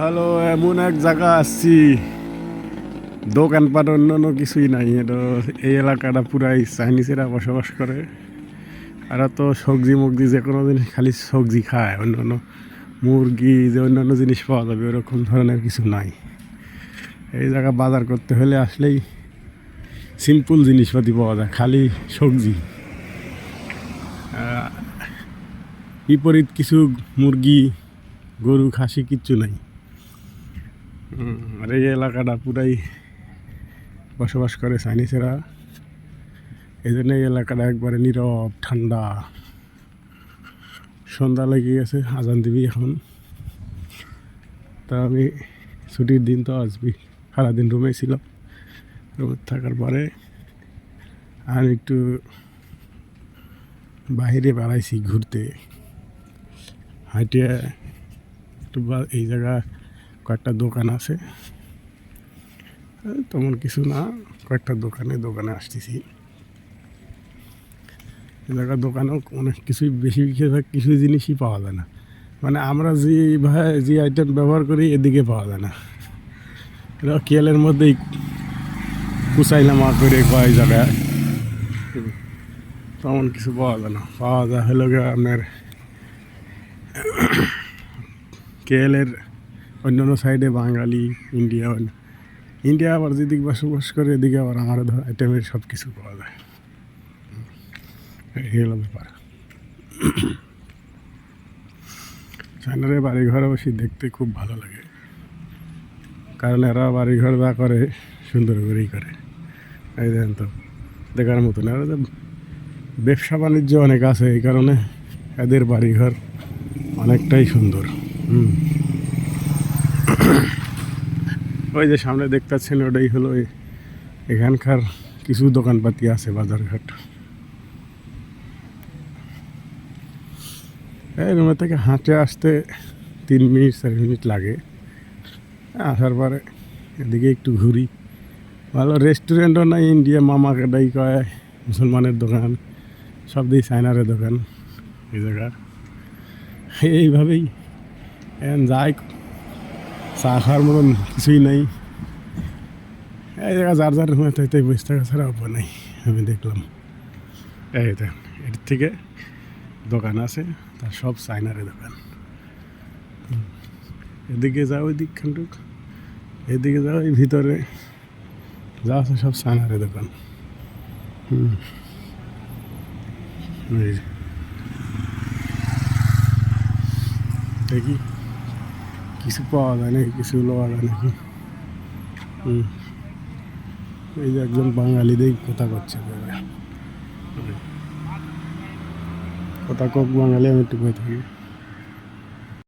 Hello, এমন এক জায়গা আসছি। দোকানপাট অন্য কিছুই নাই এটা এই এলাকাটা পুরাই চাইনিজেরা বসবাস করে। আর তো সবজি মগজি যে কোনো জিনিস খালি সবজি খায় অন্য অন্য মুরগি যে অন্যান্য জিনিস পাওয়া যাবে, ওরকম ধরনের কিছু নাই। এই জায়গা বাজার করতে হলে আসলেই সিম্পল জিনিসপাতি পাওয়া যায়, খালি সবজি। বিপরীত কিছু মুরগি গরু খাসি কিচ্ছু নাই। আর এই এলাকাটা পুরাই বসবাস করে চাইনিজেরা। এই জন্য এই এলাকাটা একবারে নীরব ঠান্ডা। সন্ধ্যা লেগে গেছে আজান দিবি এখন। তা আমি ছুটির দিন তো আসবি সারাদিন রুমে ছিলাম। রুমে থাকার পরে আমি একটু বাইরে বেড়াইছি ঘুরতে। হাঁটিয়ে একটু বা- এই জায়গা কয়েকটা দোকান আছে। তেমন কিছু না, কয়েকটা দোকানে দোকানে আসতেছি। জায়গার দোকানেও অনেক কিছুই বেশি কিছু জিনিসই পাওয়া যায় না। মানে আমরা যে ভাই, যে আইটেম ব্যবহার করি, এদিকে পাওয়া যায় না। এটা কেলের মধ্যেই কুচাইলামা করে কয় জায়গায়। তেমন কিছু পাওয়া যায় না। পাওয়া যায় হলো আপনার কেএলের অন্যান্য সাইডে বাঙালি ইন্ডিয়া ইন্ডিয়া আবার যেদিকে বসবাস করে, এদিকে আবার আমার ধর আইটেমের সব কিছু পাওয়া যায়। এই ব্যাপার। চাইনারে বাড়িঘর অবশ্যই দেখতে খুব ভালো লাগে। কারণ এরা বাড়িঘর যা করে, সুন্দর করেই করে। এই দেখেন তো, দেখার মতন। যে ব্যবসা বাণিজ্য অনেক আছে, এই কারণে এদের বাড়িঘর অনেকটাই সুন্দর। ওই যে সামনে দেখতে পাচ্ছেন ওটাই হলো এখানকার কিছু দোকানপাতি আছে বাজারঘাট। এই রুমে থেকে হাঁটে আসতে তিন মিনিট, চার মিনিট লাগে। আসার পরে এদিকে একটু ঘুরি। ভালো রেস্টুরেন্টও নাই, ইন্ডিয়া মামা কাটাই কয়, মুসলমানের দোকান। সব দিয়ে চায়নারের দোকান, এই জায়গার। এইভাবেই এখন যাই চা খাওয়ার মতন কিছুই নাই। এই জায়গা যার যার রুমে তাই তাই বসে থাকা ছাড়া উপায় নাই, আমি দেখলাম। এই দেখ এর থেকে দোকান আছে তার সব চাইনারের দোকান। এদিকে যাও ওই খানটুক এদিকে যাও এই ভিতরে যা আছে সব চাইনারের দোকান। হুম দেখি। কিছু পাওয়া যায় নাকি? কিছু লওয়া যায় নাকি? হুম। এই যে একজন বাঙালিদের কথা করছে কথা কক বাঙালি আমি একটু কয়ে থাকি।